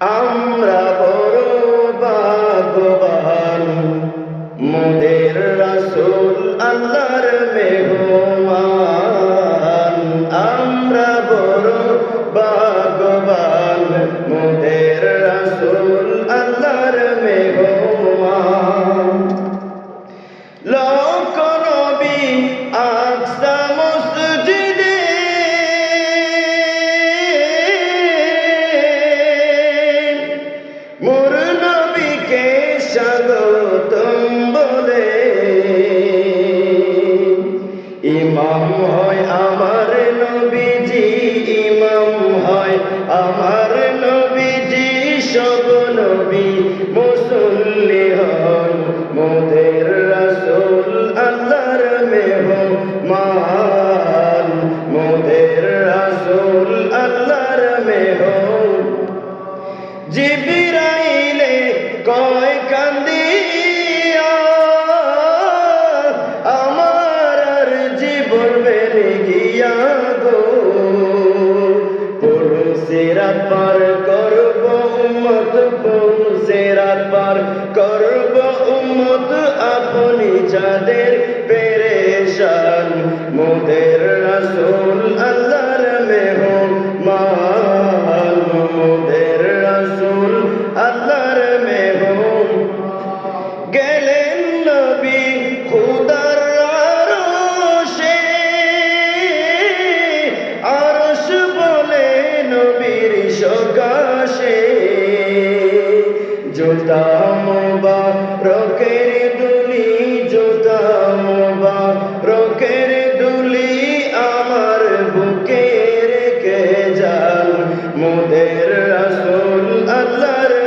আমরা বড় ভাগ্যবান। মোদের রাসূল আল্লাহর মেহমান। আমরা বড় ভাগ্যবান। মোদের রাসূল আল্লাহর মেহমান। ইমাম হয়, আমার নবীজি ইমাম হয়। আমার নবীজি সব নবী মুসল্লি হন। মোদের রাসূল আল্লাহর মেহমান। মোদের রাসূল আল্লাহর মেহমান। জিবিরাইলে কয় কান্দিয়া বেড়ে গিয়া গো। পুরুষেরাত পার করব উম্মত পুরুষেরাত পার করব উম্মত। আপনি যাদের পেরেশান, মোদের রাসূল নবীর জোতাম বা রকের দুলি জোতাম বা রকের দুলি আমার বুকে রেখে যান। মোদের রাসূল আল্লাহর